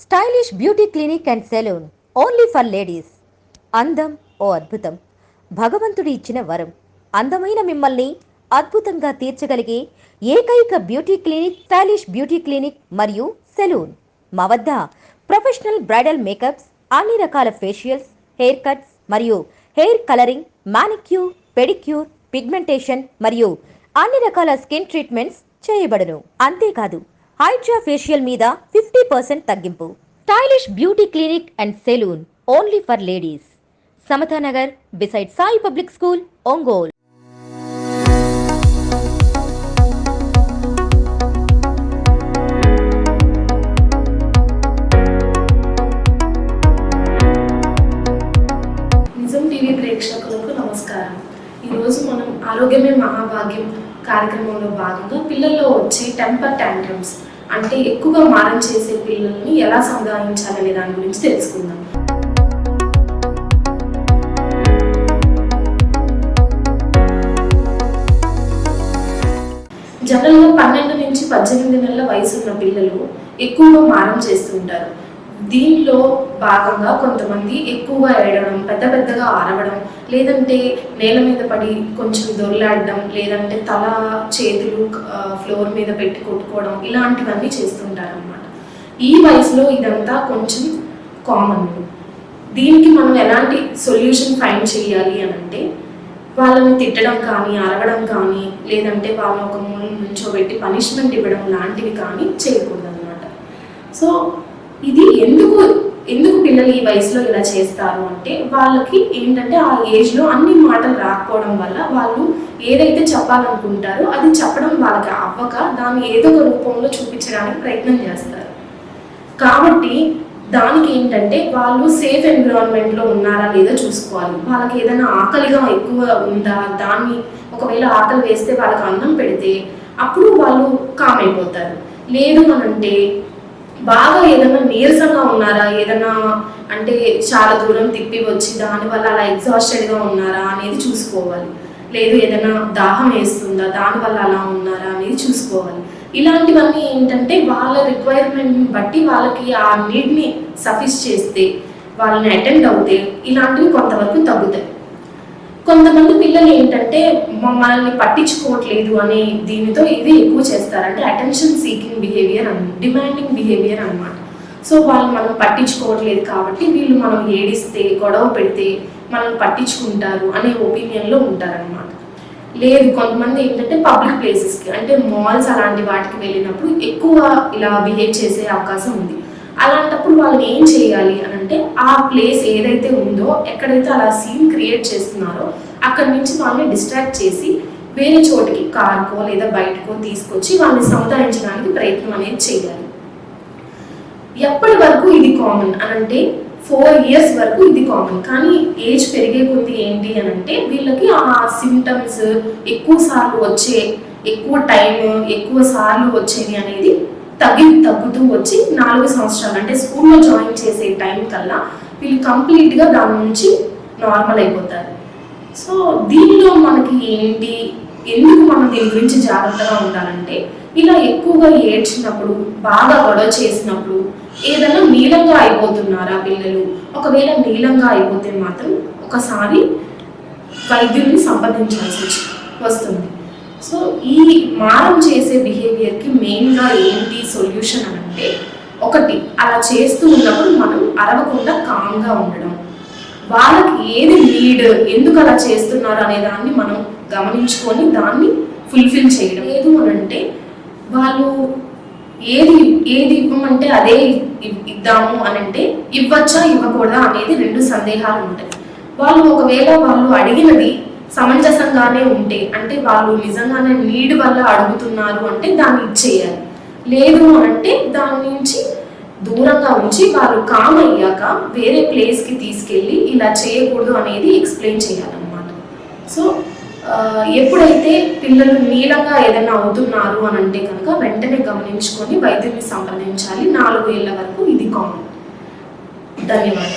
Stylish beauty clinic and salon only for ladies. అందం ఓ అద్భుతం. భగవంతుడి ఇచ్చిన వరం. అందమైన మిమ్మల్ని అద్భుతంగా తీర్చగలిగే ఏకైక beauty clinic stylish beauty clinic మరియు సెలూన్. మా వద్ద ప్రొఫెషనల్ బ్రైడల్ మేకప్స్ అన్ని రకాల ఫేషియల్స్ హెయిర్ కట్స్ మరియు hair colouring manicure pedicure pigmentation మరియు అన్ని రకాల స్కిన్ ట్రీట్మెంట్స్ చేయబడును. అంతేకాదు హైడ్రా ఫేషియల్ మీద ఫిఫ్టీ పర్సెంట్ తగ్గింపు. Stylish beauty clinic and salon only for ladies. Samathanagar beside Sai public school Ongole. TV ప్రేక్షకులకు నమస్కారం. ఈరోజు మనం ఆరోగ్యమే మహాభాగ్యం కార్యక్రమంలో భాగంగా పిల్లల్లో వచ్చే టెంపర్ ట్యాంట్రమ్స్ అంటే ఎక్కువగా మారం చేసే పిల్లల్ని ఎలా సముదాయించాలనే దాని గురించి తెలుసుకుందాం. జనరల్గా పన్నెండు నుంచి పద్దెనిమిది నెలల వయసు ఉన్న పిల్లలు ఎక్కువగా మారం చేస్తుంటారు దీనిలో భాగంగా కొంతమంది ఎక్కువగా ఏడవడం పెద్ద పెద్దగా ఆరవడం లేదంటే నేల మీద పడి కొంచెం దొరలాడడం లేదంటే తల చేతులు ఫ్లోర్ మీద పెట్టి కొట్టుకోవడం ఇలాంటివన్నీ చేస్తుంటారనమాట ఈ వయసులో ఇదంతా కొంచెం కామన్. దీనికి మనం ఎలాంటి సొల్యూషన్ ఫైండ్ చేయాలి అని అంటే వాళ్ళని తిట్టడం కానీ అరవడం కానీ లేదంటే వాళ్ళని ఒక మూల నుంచోబెట్టి పనిష్మెంట్ ఇవ్వడం లాంటివి కానీ చేయకూడదు అనమాట సో ఇది ఎందుకు ఎందుకు పిల్లలు ఈ వయసులో ఇలా చేస్తారు అంటే వాళ్ళకి ఏంటంటే ఆ ఏజ్లో అన్ని మాటలు రాకపోవడం వల్ల వాళ్ళు ఏదైతే చెప్పాలనుకుంటారో అది చెప్పడం వాళ్ళకి అవ్వక దాన్ని ఏదో ఒక రూపంలో చూపించడానికి ప్రయత్నం చేస్తారు. కాబట్టి దానికి ఏంటంటే వాళ్ళు సేఫ్ ఎన్విరాన్మెంట్లో ఉన్నారా లేదా చూసుకోవాలి. వాళ్ళకి ఏదైనా ఆకలిగా ఎక్కువ ఉందా? దాన్ని ఒకవేళ ఆకలి వేస్తే వాళ్ళకి అన్నం పెడితే అప్పుడు వాళ్ళు కామ్ అయిపోతారు. లేదు అనంటే బాగా ఏదైనా నీరసంగా ఉన్నారా? ఏదైనా అంటే చాలా దూరం తిప్పి వచ్చి దానివల్ల అలా ఎగ్జాస్టెడ్గా ఉన్నారా అనేది చూసుకోవాలి. లేదు ఏదైనా దాహం వేస్తుందా? దానివల్ల అలా ఉన్నారా అనేది చూసుకోవాలి. ఇలాంటివన్నీ ఏంటంటే వాళ్ళ రిక్వైర్మెంట్ బట్టి వాళ్ళకి ఆ నీడ్ని సఫిస్ చేస్తే వాళ్ళని అటెండ్ అవుతే ఇలాంటివి కొంతవరకు తగ్గుతాయి. కొంతమంది పిల్లలు ఏంటంటే మనల్ని పట్టించుకోవట్లేదు అనే దీనితో ఇది ఎక్కువ చేస్తారంటే attention seeking behaviour and demanding behaviour అన్నమాట. సో వాళ్ళు మనం పట్టించుకోవట్లేదు కాబట్టి వీళ్ళు మనం ఏడిస్తే గొడవ పెడితే మనల్ని పట్టించుకుంటారు అనే ఒపీనియన్లో ఉంటారనమాట లేదు కొంతమంది ఏంటంటే పబ్లిక్ ప్లేసెస్కి అంటే మాల్స్ అలాంటి వాటికి వెళ్ళినప్పుడు ఎక్కువ ఇలా బిహేవ్ చేసే అవకాశం ఉంది. అలాంటప్పుడు వాళ్ళని ఏం చేయాలి అంటే ఆ ప్లేస్ ఏదైతే ఉందో ఎక్కడైతే అలా సీన్ క్రియేట్ చేస్తున్నారో అక్కడి నుంచి వాళ్ళని డిస్ట్రాక్ట్ చేసి వేరే చోటికి కార్కో లేదా బయటకో తీసుకొచ్చి వాళ్ళని సముదాయించడానికి ప్రయత్నం అనేది చేయాలి. ఎప్పటి వరకు ఇది కామన్ అని అంటే ఫోర్ ఇయర్స్ వరకు ఇది కామన్ కానీ ఏజ్ పెరిగే కొద్ది ఏంటి అని అంటే వీళ్ళకి ఆ సిమ్టమ్స్ ఎక్కువ సార్లు వచ్చే ఎక్కువ టైం ఎక్కువ సార్లు వచ్చేది అనేది తగ్గి తగ్గుతూ వచ్చి నాలుగు సంవత్సరాలు అంటే స్కూల్లో జాయిన్ చేసే టైం కల్లా వీళ్ళు కంప్లీట్గా దాని నుంచి నార్మల్ అయిపోతారు. సో దీనిలో మనకి ఏంటి ఎందుకు మనం దీని గురించి జాగ్రత్తగా ఉండాలంటే ఇలా ఎక్కువగా ఏడ్చినప్పుడు బాగా గొడవ చేసినప్పుడు ఏదైనా నీలంగా అయిపోతున్నారా పిల్లలు? ఒకవేళ నీలంగా అయిపోతే మాత్రం ఒకసారి వైద్యుల్ని సంప్రదించాల్సి వస్తుంది. సో ఈ మారం చేసే బిహేవియర్కి మెయిన్గా ఏంటి సొల్యూషన్ అని అంటే ఒకటి అలా చేస్తూ ఉన్నప్పుడు మనం అరవకుండా కామ్గా ఉండడం. వాళ్ళకి ఏది నీడ్ ఎందుకు అలా చేస్తున్నారు అనే దాన్ని మనం గమనించుకొని దాన్ని ఫుల్ఫిల్ చేయడం. లేదు అని అంటే వాళ్ళు ఏది ఏది ఇవ్వమంటే అదే ఇ- ఇద్దాము అని అంటే ఇవ్వచ్చా ఇవ్వకూడదా అనేది రెండు సందేహాలు ఉంటాయి. వాళ్ళు ఒకవేళ వాళ్ళు అడిగినది సమంజసంగానే ఉంటే అంటే వాళ్ళు నిజంగానే నీడ్ వల్ల అడుగుతున్నారు అంటే దాన్ని ఇచ్చేయాలి. లేదు అంటే దాని నుంచి దూరంగా ఉంచి వాళ్ళు కామ్ అయ్యాక వేరే ప్లేస్కి తీసుకెళ్ళి ఇలా చేయకూడదు అనేది ఎక్స్ప్లెయిన్ చేయాలన్నమాట. సో ఎప్పుడైతే పిల్లలు నీలంగా ఏదైనా అవుతున్నారు అని అంటే కనుక వెంటనే గమనించుకొని వైద్యుని సంప్రదించాలి. నాలుగు ఏళ్ళ వరకు ఇది కామన్ ధన్యవాదాలు.